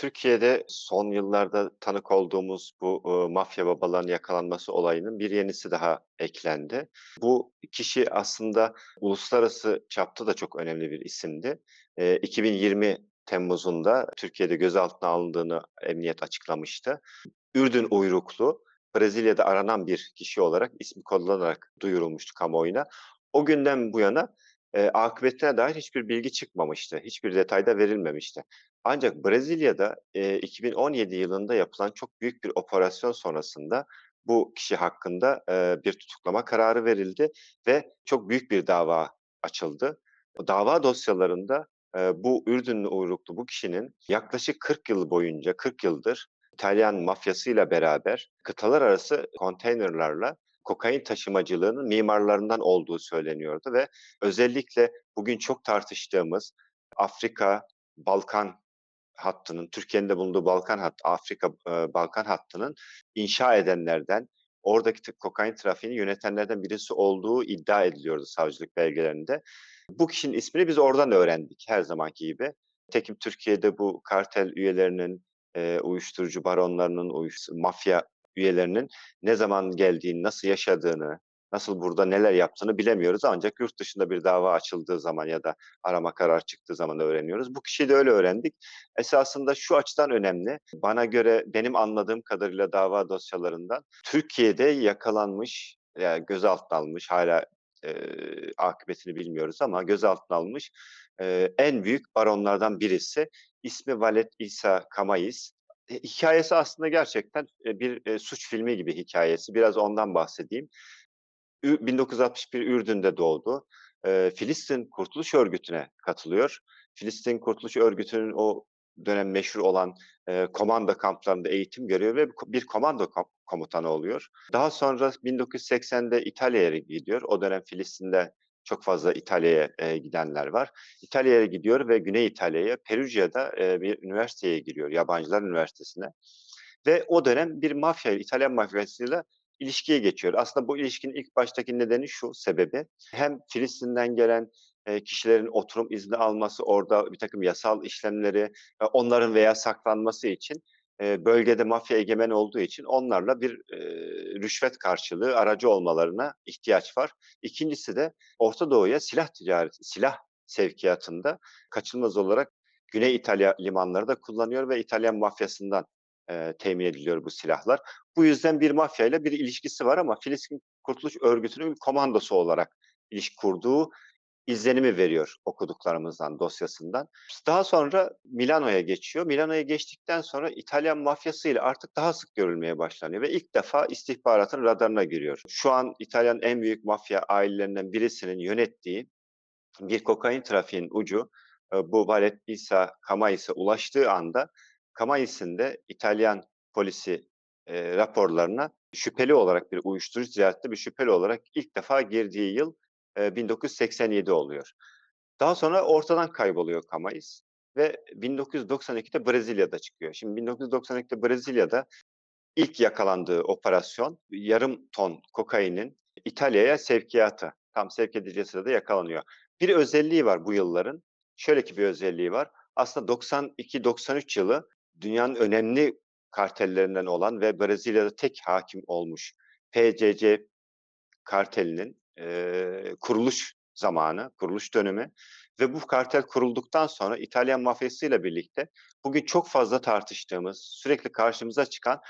Türkiye'de son yıllarda tanık olduğumuz bu, ııı, mafya babalarının yakalanması olayının bir yenisi daha eklendi. Bu kişi aslında uluslararası çapta da çok önemli bir isimdi. Eee, 2020 Temmuz'unda Türkiye'de gözaltına alındığını emniyet açıklamıştı. Ürdün uyruklu, Brezilya'da aranan bir kişi olarak ismi kodlanarak duyurulmuştu kamuoyuna. O günden bu yana, eee, akıbetine dair hiçbir bilgi çıkmamıştı. Hiçbir detay da verilmemişti. Ancak Brezilya'da, eee, 2017 yılında yapılan çok büyük bir operasyon sonrasında bu kişi hakkında, eee, bir tutuklama kararı verildi ve çok büyük bir dava açıldı. O dava dosyalarında, eee, bu Ürdünlü uyruklu bu kişinin yaklaşık 40 yıl boyunca, 40 yıldır İtalyan mafyasıyla beraber kıtalar arası konteynerlarla kokain taşımacılığının mimarlarından olduğu söyleniyordu ve özellikle bugün çok tartıştığımız Afrika, Balkan hattının, Türkiye'nin de bulunduğu Balkan hattı, Afrika, eee, Balkan hattının inşa edenlerden, oradaki kokain trafiğini yönetenlerden birisi olduğu iddia ediliyordu savcılık belgelerinde. Bu kişinin ismini biz oradan öğrendik her zamanki gibi. Nitekim Türkiye'de bu kartel üyelerinin, eee, uyuşturucu baronlarının, uyuş mafya üyelerinin ne zaman geldiğini, nasıl yaşadığını, nasıl burada neler yaptığını bilemiyoruz ancak yurt dışında bir dava açıldığı zaman ya da arama kararı çıktığı zaman öğreniyoruz. Bu kişiyi de öyle öğrendik. Esasında şu açıdan önemli, bana göre benim anladığım kadarıyla dava dosyalarından Türkiye'de yakalanmış veya gözaltına alınmış, hâlâ, eee, akıbetini bilmiyoruz ama gözaltına alınmış, eee, en büyük baronlardan birisi. İsmi Valet İsa Kamais. E, hikâyesi aslında gerçekten, bir, suç filmi gibi hikâyesi. Biraz ondan bahsedeyim. Ü 1961 Ürdün'de doğdu. Eee, Filistin Kurtuluş Örgütü'ne katılıyor. Filistin Kurtuluş Örgütü'nün o dönem meşhur olan, eee, komando kamplarında eğitim görüyor ve bir komando kom komutanı oluyor. Daha sonra 1980'de İtalya'ya gidiyor. O dönem Filistin'de çok fazla İtalya'ya, eee, gidenler var. İtalya'ya gidiyor ve Güney İtalya'ya, Perugia'da, eee, bir üniversiteye giriyor, Yabancılar Üniversitesi'ne ve o dönem bir mafya, İtalyan mafyasıyla ilişkiye geçiyor. Aslında bu ilişkinin ilk baştaki nedeni şu, sebebi, hem Filistin'den gelen, kişilerin oturum izni alması, orada birtakım yasal işlemleri, onların veya saklanması için, bölgede mafya egemen olduğu için onlarla bir, rüşvet karşılığı aracı olmalarına ihtiyaç var. İkincisi de Orta Doğu'ya silah ticareti, silah sevkiyatında kaçınılmaz olarak Güney İtalya limanları da kullanıyor ve İtalyan mafyasından, eee, temin ediliyor bu silahlar. Bu yüzden bir mafyayla bir ilişkisi var ama Filistin Kurtuluş Örgütü'nün komandosu olarak ilişki kurduğu izlenimi veriyor okuduklarımızdan, dosyasından. Daha sonra Milano'ya geçiyor. Milano'ya geçtikten sonra İtalyan mafyasıyla artık daha sık görülmeye başlanıyor ve ilk defa istihbaratın radarına giriyor. Şu an İtalya'nın en büyük mafya ailelerinden birisinin yönettiği bir kokain trafiğinin ucu, eee, bu Valet İsa Kamais'e ulaştığı anda Kamais'in de İtalyan polisi, eee, raporlarına şüpheli olarak, bir uyuşturucu ticaretinde bir şüpheli olarak ilk defa girdiği yıl, eee, 1987 oluyor. Daha sonra ortadan kayboluyor Kamais ve 1992'de Brezilya'da çıkıyor. Şimdi 1992'de Brezilya'da ilk yakalandığı operasyon yarım ton kokainin İtalya'ya sevkiyatı. Tam sevk edileceği sırada yakalanıyor. Bir özelliği var bu yılların. Şöyle ki bir özelliği var. Aslında 92-93 yılı dünyanın önemli kartellerinden olan ve Brezilya'da tek hâkim olmuş PCC kartelinin, eee, kuruluş zamanı, kuruluş dönemi ve bu kartel kurulduktan sonra İtalyan mafyasıyla birlikte bugün çok fazla tartıştığımız, sürekli karşımıza çıkan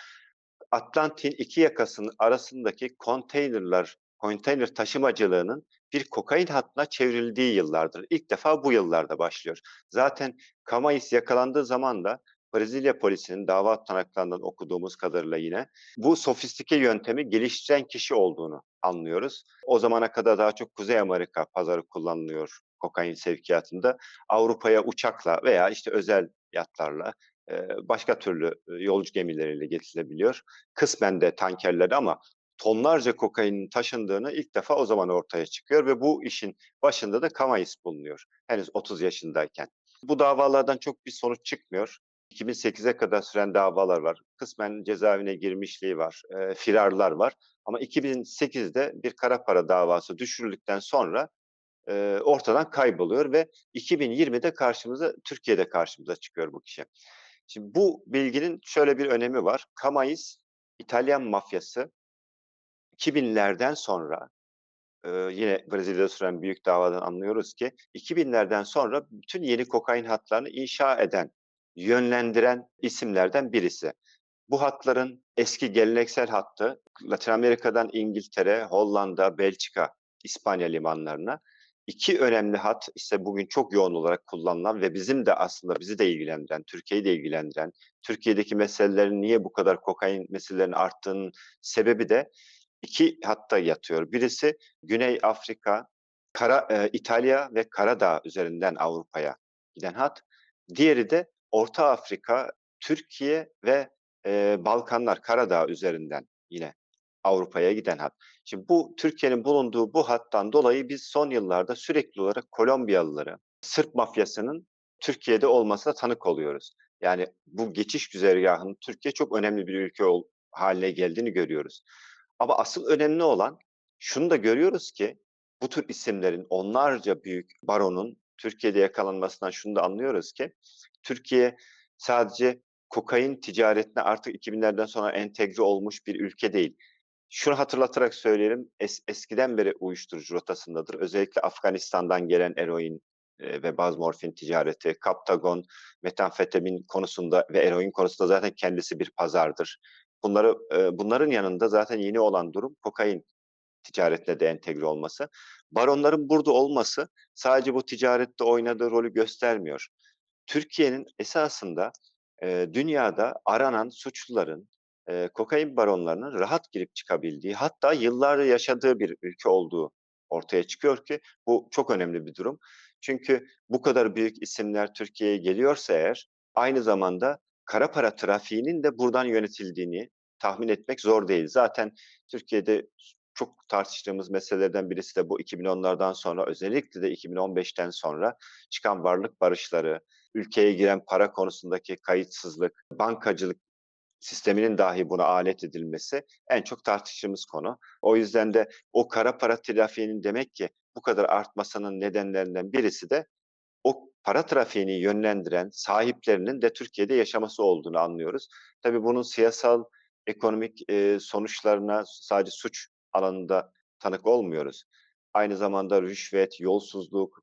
Atlantik'in 2 yakasının arasındaki konteynerler, konteyner taşımacılığının bir kokain hattına çevrildiği yıllardır. İlk defa bu yıllarda başlıyor. Zaten Kamais yakalandığı zaman da Brezilya polisinin dava tutanaklarından okuduğumuz kadarıyla yine bu sofistike yöntemi geliştiren kişi olduğunu anlıyoruz. O zamana kadar daha çok Kuzey Amerika pazarı kullanılıyor kokain sevkiyatında. Avrupa'ya uçakla veya işte özel yatlarla, başka türlü, yolcu gemileriyle getirilebiliyor. Kısmen de tankerlerle ama tonlarca kokainin taşındığını ilk defa o zaman ortaya çıkıyor ve bu işin başında da Kamais bulunuyor henüz 30 yaşındayken. Bu davalardan çok bir sonuç çıkmıyor. 2008'e kadar süren davalar var. Kısmen cezaevine girmişliği var, eee, firarlar var ama 2008'de bir kara para davası düşürüldükten sonra, eee, ortadan kayboluyor ve 2020'de karşımıza, Türkiye'de karşımıza çıkıyor bu kişi. Şimdi bu bilginin şöyle bir önemi var. Camais, İtalyan mafyası 2000'lerden sonra, eee, yine Brezilya'da süren büyük davadan anlıyoruz ki 2000'lerden sonra bütün yeni kokain hatlarını inşa eden, yönlendiren isimlerden birisi. Bu hatların eski geleneksel hattı Latin Amerika'dan İngiltere, Hollanda, Belçika, İspanya limanlarına 2 önemli hat ise bugün çok yoğun olarak kullanılan ve bizim de aslında bizi de ilgilendiren, Türkiye'yi de ilgilendiren, Türkiye'deki meselelerin niye bu kadar kokain meselelerinin arttığının sebebi de 2 hatta yatıyor. Birisi Güney Afrika, Kara eee, İtalya ve Karadağ üzerinden Avrupa'ya giden hat. Diğeri de Orta Afrika, Türkiye ve, eee, Balkanlar, Karadağ üzerinden yine Avrupa'ya giden hat. Şimdi bu Türkiye'nin bulunduğu bu hattan dolayı biz son yıllarda sürekli olarak Kolombiyalıları, Sırp mafyasının Türkiye'de olmasına tanık oluyoruz. Yani bu geçiş güzergâhının Türkiye çok önemli bir ülke ol hâline geldiğini görüyoruz. Ama asıl önemli olan şunu da görüyoruz ki bu tür isimlerin onlarca büyük baronun Türkiye'de yakalanmasından şunu da anlıyoruz ki Türkiye sadece kokain ticaretine artık 2000'lerden sonra entegre olmuş bir ülke değil. Şunu hatırlatarak söyleyelim, es eskiden beri uyuşturucu rotasındadır. Özellikle Afganistan'dan gelen eroin, eee, ve baz morfin ticareti, Kaptagon, metamfetamin konusunda ve eroin konusunda zaten kendisi bir pazardır. Bunları, eee, bunların yanında zaten yeni olan durum kokain ticaretine de entegre olması. Baronların burada olması sadece bu ticarette oynadığı rolü göstermiyor. Türkiye'nin esasında, eee, dünyada aranan suçluların, eee, kokain baronlarının rahat girip çıkabildiği, hatta yıllarca yaşadığı bir ülke olduğu ortaya çıkıyor ki bu çok önemli bir durum. Çünkü bu kadar büyük isimler Türkiye'ye geliyorsa eğer, aynı zamanda kara para trafiğinin de buradan yönetildiğini tahmin etmek zor değil. Zaten Türkiye'de çok tartıştığımız meselelerden birisi de bu 2010'lardan sonra özellikle de 2015'ten sonra çıkan varlık barışları, ülkeye giren para konusundaki kayıtsızlık, bankacılık sisteminin dahi buna alet edilmesi en çok tartıştığımız konu. O yüzden de o kara para trafiğinin demek ki bu kadar artmasının nedenlerinden birisi de o para trafiğini yönlendiren sahiplerinin de Türkiye'de yaşaması olduğunu anlıyoruz. Tabii bunun siyasal, ekonomik, sonuçlarına sadece suç alanında tanık olmuyoruz. Aynı zamanda rüşvet, yolsuzluk,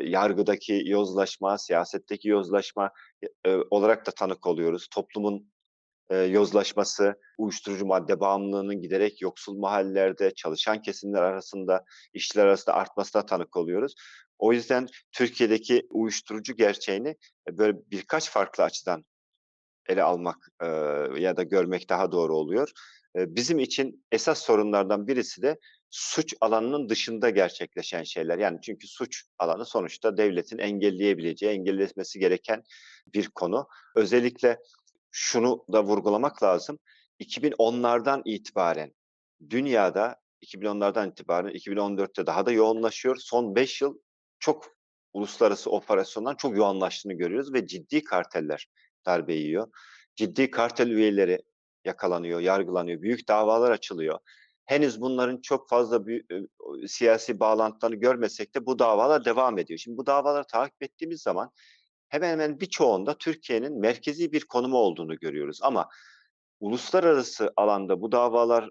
yargıdaki yozlaşma, siyasetteki yozlaşma, olarak da tanık oluyoruz. Toplumun, yozlaşması, uyuşturucu madde bağımlılığının giderek yoksul mahallelerde, çalışan kesimler arasında, işçiler arasında artmasına tanık oluyoruz. O yüzden Türkiye'deki uyuşturucu gerçeğini, böyle birkaç farklı açıdan ele almak, ya da görmek daha doğru oluyor. Bizim için esas sorunlardan birisi de suç alanının dışında gerçekleşen şeyler. Yani çünkü suç alanı sonuçta devletin engelleyebileceği, engellemesi gereken bir konu. Özellikle şunu da vurgulamak lazım. 2010'lardan itibaren dünyada 2010'lardan itibaren 2014'te daha da yoğunlaşıyor. Son 5 yıl çok uluslararası operasyonların çok yoğunlaştığını görüyoruz ve ciddi karteller darbe yiyor. Ciddi kartel üyeleri yakalanıyor, yargılanıyor, büyük davalar açılıyor. Henüz bunların çok fazla büyü eee, siyasi bağlantılarını görmesek de bu davalar devam ediyor. Şimdi bu davaları takip ettiğimiz zaman hemen hemen birçoğunda Türkiye'nin merkezi bir konumu olduğunu görüyoruz ama uluslararası alanda bu davalar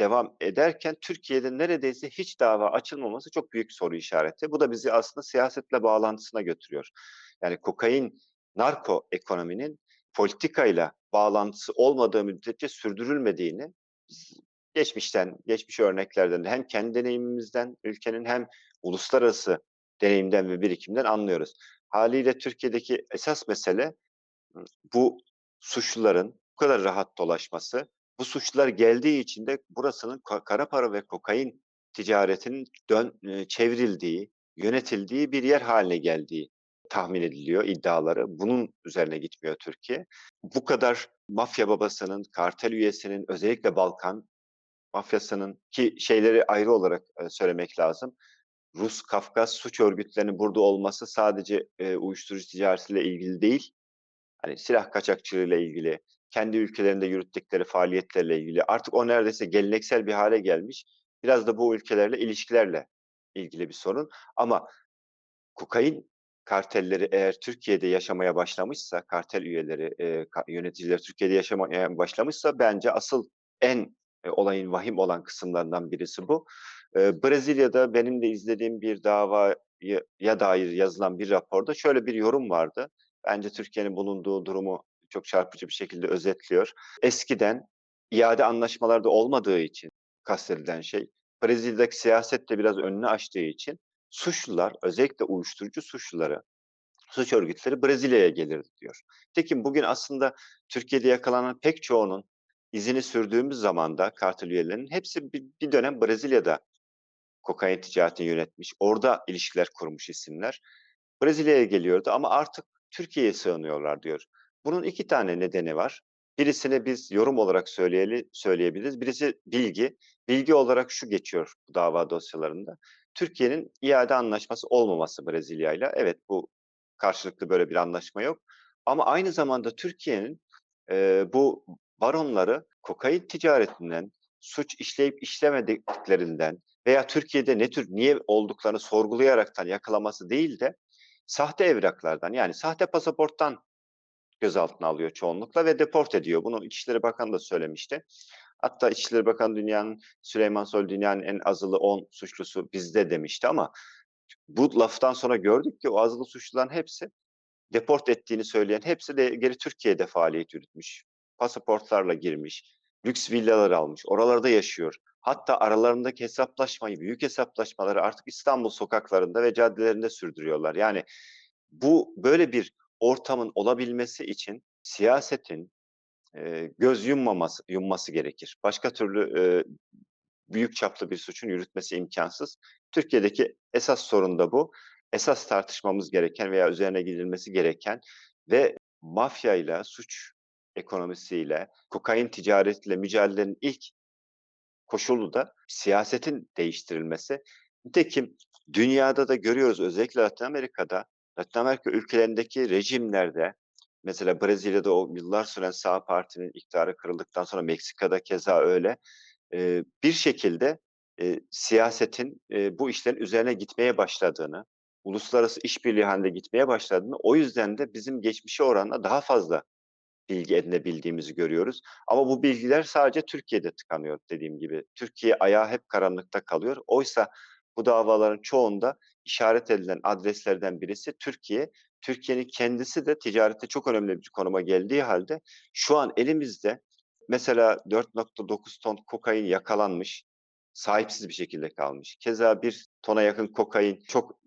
devam ederken Türkiye'de neredeyse hiç dava açılmaması çok büyük soru işareti. Bu da bizi aslında siyasetle bağlantısına götürüyor. Yani kokain, narko ekonominin politikayla bağlantısı olmadığı müddetçe sürdürülmediğini geçmişten, geçmiş örneklerden de hem kendi deneyimimizden, ülkenin hem uluslararası deneyimden ve birikimden anlıyoruz. Hâliyle Türkiye'deki esas mesele, bu suçluların bu kadar rahat dolaşması, bu suçlular geldiği için de burasının ka kara para ve kokain ticaretinin dön çevrildiği, yönetildiği bir yer hâline geldiği tahmin ediliyor, iddiaları. Bunun üzerine gitmiyor Türkiye. Bu kadar mafya babasının, kartel üyesinin, özellikle Balkan mafyasının ki şeyleri ayrı olarak, eee, söylemek lazım. Rus, Kafkas suç örgütlerinin burada olması sadece, eee, uyuşturucu ticaretiyle ilgili değil, hani, silah kaçakçılığıyla ilgili, kendi ülkelerinde yürüttükleri faaliyetlerle ilgili artık o neredeyse geleneksel bir hâle gelmiş. Biraz da bu ülkelerle ilişkilerle ilgili bir sorun ama kokain, kartelleri eğer Türkiye'de yaşamaya başlamışsa, kartel üyeleri, ka yöneticileri Türkiye'de yaşamaya başlamışsa bence asıl en, eee, olayın vahim olan kısımlarından birisi bu. Eee, Brezilya'da benim de izlediğim bir davaya dair yazılan bir raporda şöyle bir yorum vardı. Bence Türkiye'nin bulunduğu durumu çok çarpıcı bir şekilde özetliyor. Eskiden iade anlaşmaları da olmadığı için kastedilen şey, Brezilya'daki siyaset de biraz önünü açtığı için suçlular, özellikle uyuşturucu suçluları, suç örgütleri Brezilya'ya gelirdi diyor. Nitekim bugün aslında Türkiye'de yakalanan pek çoğunun izini sürdüğümüz zamanda kartel üyelerinin hepsi bir, bir dönem Brezilya'da kokain ticaretini yönetmiş, orada ilişkiler kurmuş isimler. Brezilya'ya geliyordu ama artık Türkiye'ye sığınıyorlar diyor. Bunun iki tane nedeni var. Birisini biz yorum olarak söyleyeli, söyleyebiliriz. Birisi bilgi. Bilgi olarak şu geçiyor bu dava dosyalarında. Türkiye'nin iade anlaşması olmaması Brezilya ile. Evet bu karşılıklı böyle bir anlaşma yok. Ama aynı zamanda Türkiye'nin e, bu baronları kokain ticaretinden, suç işleyip işlemediklerinden veya Türkiye'de ne tür niye olduklarını sorgulayaraktan yakalaması değil de sahte evraklardan yani sahte pasaporttan gözaltına alıyor çoğunlukla ve deport ediyor. Bunu İçişleri Bakanı da söylemişti. Hatta İçişleri Bakanı dünyanın, Süleyman Soylu dünyanın en azılı 10 suçlusu bizde demişti ama bu laftan sonra gördük ki o azılı suçluların hepsi deport ettiğini söyleyen hepsi de geri Türkiye'de faaliyet yürütmüş. Pasaportlarla girmiş, lüks villalar almış, oralarda yaşıyor. Hatta aralarındaki hesaplaşmayı, büyük hesaplaşmaları artık İstanbul sokaklarında ve caddelerinde sürdürüyorlar. Yani bu böyle bir ortamın olabilmesi için siyasetin göz yummaması, yumması gerekir. Başka türlü e, büyük çaplı bir suçun yürütmesi imkansız. Türkiye'deki esas sorun da bu. Esas tartışmamız gereken veya üzerine gidilmesi gereken ve mafyayla, suç ekonomisiyle, kokain ticaretiyle mücadelenin ilk koşulu da siyasetin değiştirilmesi. Nitekim dünyada da görüyoruz özellikle Latin Amerika'da, Latin Amerika ülkelerindeki rejimlerde mesela Brezilya'da o yıllar süren sağ partinin iktidarı kırıldıktan sonra Meksika'da keza öyle e, bir şekilde e, siyasetin e, bu işlerin üzerine gitmeye başladığını, uluslararası işbirliği halinde gitmeye başladığını, o yüzden de bizim geçmişe oranla daha fazla bilgi edinebildiğimizi görüyoruz. Ama bu bilgiler sadece Türkiye'de tıkanıyor dediğim gibi. Türkiye ayağı hep karanlıkta kalıyor. Oysa bu davaların çoğunda işaret edilen adreslerden birisi Türkiye. Türkiye'nin kendisi de ticarette çok önemli bir konuma geldiği halde şu an elimizde mesela 4.9 ton kokain yakalanmış, sahipsiz bir şekilde kalmış. Keza bir tona yakın kokain çok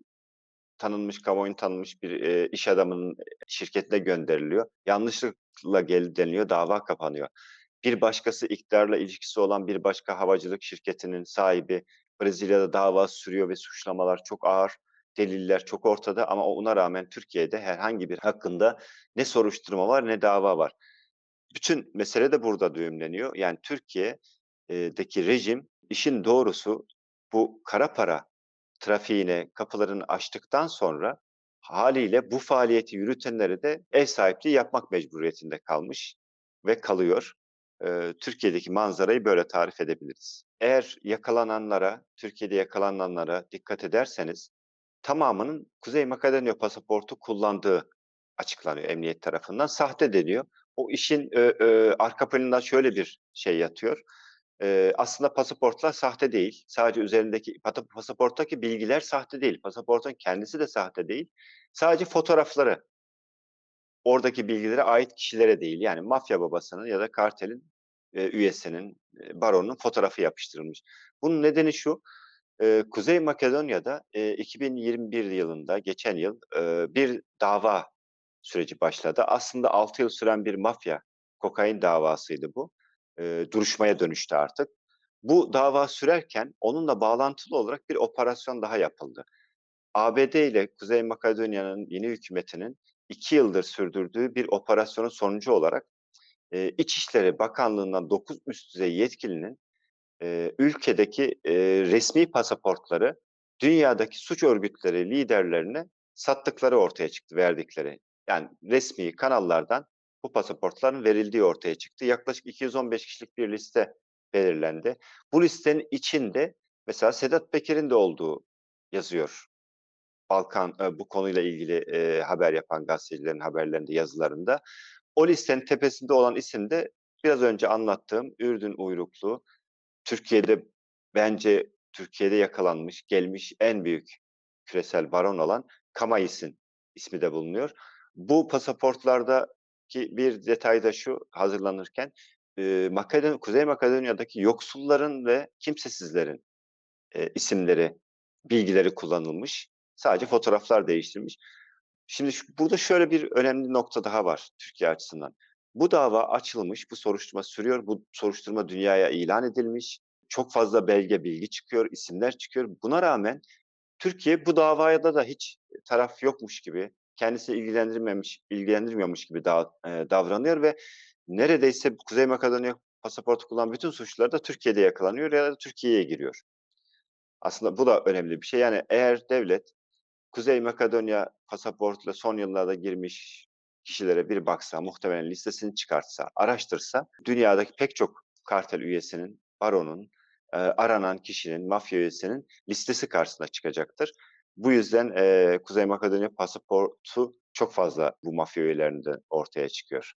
tanınmış, kamuoyun tanınmış bir e, iş adamının şirketine gönderiliyor. Yanlışlıkla geldi deniliyor, dava kapanıyor. Bir başkası iktidarla ilişkisi olan bir başka havacılık şirketinin sahibi Brezilya'da dava sürüyor ve suçlamalar çok ağır. Deliller çok ortada ama ona rağmen Türkiye'de herhangi bir hakkında ne soruşturma var ne dava var. Bütün mesele de burada düğümleniyor. Yani Türkiye'deki rejim işin doğrusu bu kara para trafiğine kapılarını açtıktan sonra haliyle bu faaliyeti yürütenleri de ev sahipliği yapmak mecburiyetinde kalmış ve kalıyor. Türkiye'deki manzarayı böyle tarif edebiliriz. Eğer yakalananlara, Türkiye'de yakalananlara dikkat ederseniz tamamının Kuzey Makedonya pasaportu kullandığı açıklanıyor emniyet tarafından. Sahte deniyor. O işin e, e, arka planında şöyle bir şey yatıyor. E, aslında pasaportlar sahte değil. Sadece üzerindeki pasaporttaki bilgiler sahte değil. Pasaportun kendisi de sahte değil. Sadece fotoğrafları oradaki bilgilere ait kişilere değil. Yani mafya babasının ya da kartelin e, üyesinin, baronun fotoğrafı yapıştırılmış. Bunun nedeni şu. E, Kuzey Makedonya'da e, 2021 yılında, geçen yıl e, bir dava süreci başladı. Aslında 6 yıl süren bir mafya kokain davasıydı bu. E, duruşmaya dönüştü artık. Bu dava sürerken onunla bağlantılı olarak bir operasyon daha yapıldı. ABD ile Kuzey Makedonya'nın yeni hükümetinin iki yıldır sürdürdüğü bir operasyonun sonucu olarak e, İçişleri Bakanlığı'ndan 9 üst düzey yetkilinin e, ülkedeki e, resmi pasaportları dünyadaki suç örgütleri liderlerine sattıkları ortaya çıktı, verdikleri. Yani resmi kanallardan bu pasaportların verildiği ortaya çıktı. Yaklaşık 215 kişilik bir liste belirlendi. Bu listenin içinde mesela Sedat Peker'in de olduğu yazıyor. Balkan, bu konuyla ilgili, eee, haber yapan gazetecilerin haberlerinde, yazılarında. O listenin tepesinde olan isim de biraz önce anlattığım Ürdün uyruklu, Türkiye'de bence Türkiye'de yakalanmış, gelmiş en büyük küresel baron olan Kamais'in ismi de bulunuyor. Bu pasaportlardaki bir detay da şu hazırlanırken, eee, Makedon Kuzey Makedonya'daki yoksulların ve kimsesizlerin, eee, isimleri, bilgileri kullanılmış. Sadece fotoğraflar değiştirilmiş. Şimdi ş burada şöyle bir önemli nokta daha var Türkiye açısından. Bu dava açılmış, bu soruşturma sürüyor, bu soruşturma dünyaya ilan edilmiş. Çok fazla belge, bilgi çıkıyor, isimler çıkıyor. Buna rağmen Türkiye bu davada da hiç taraf yokmuş gibi, kendisini ilgilendirmemiş ilgilendirmiyormuş gibi dav eee, davranıyor ve neredeyse Kuzey Makedonya pasaportu kullanan bütün suçlular da Türkiye'de yakalanıyor ya da Türkiye'ye giriyor. Aslında bu da önemli bir şey. Yani eğer devlet Kuzey Makedonya pasaportuyla son yıllarda girmiş kişilere bir baksa, muhtemelen listesini çıkartsa, araştırsa dünyadaki pek çok kartel üyesinin, baronun, eee, aranan kişinin, mafya üyesinin listesi karşısına çıkacaktır. Bu yüzden, eee, Kuzey Makedonya pasaportu çok fazla bu mafya üyelerinde ortaya çıkıyor.